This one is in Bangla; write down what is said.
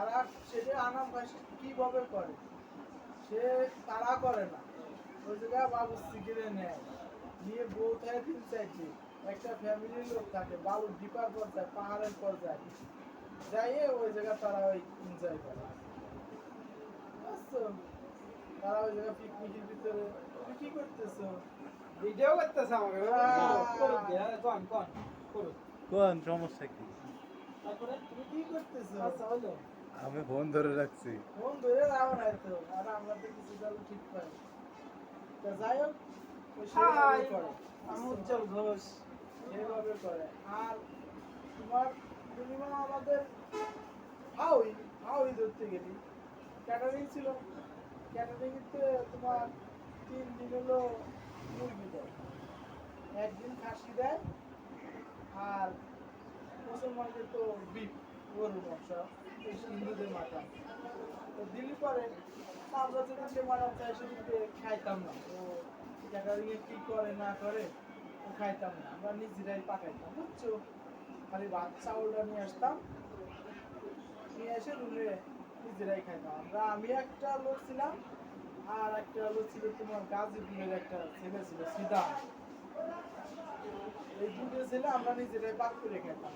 তারা সেটা আনাম সে কীভাবে করে? সে তারা করে না। ওই জায়গায় বাবু সিগিরে নেয়। নিয়ে বউ থাকে তিন চারটি। একটা ফ্যামিলির লোক থাকে। বালুর ডিপার পর্যায়ে পাহাড়ের পর্যায়ে। যাইয়ে ওই জায়গায় তারা ওই এনজয় করে। তারা ওই জায়গায় পিকনিকের ভিতরে। তুমি কি করতেছো? ভিডিও করতেছে আমাকে। কোন কোন? কোন সমস্যা কি? তারপরে তুমি কি করতেছো? আচ্ছা হলো আমি ফোন ধরে রাখছি। ফোন ধরে রাখো না তো আর আমরা তো কিছু চালু ঠিক পাই তা যাই হোক ওই হাই করে। আমি উজ্জ্বল ঘোষ। সেভাবে করে। আর তোমার মিনিমাম আমাদের হাউই হাউই ধরতে গেলি। ক্যাটারিং ছিল। ক্যাটারিং তে তোমার তিন দিন হলো মুরগি দেয়। একদিন খাসি দেয় আর মুসলমানদের তো বিপ তো খাইতাম না। কি করে, না করে খাইতাম না। আমরা নিজেরাই বুঝছ? খালি ভাত, চাউলটা নিয়ে আসতাম। নিয়ে এসে নিজেরাই খাইতাম। আমি একটা লোক ছিলাম, আর একটা লোক ছিল তোমার গাজীপুরের একটা ছেলে ছিল সিদা এই দুটো ছেলে আমরা নিজেরাই পাক করে খাইতাম।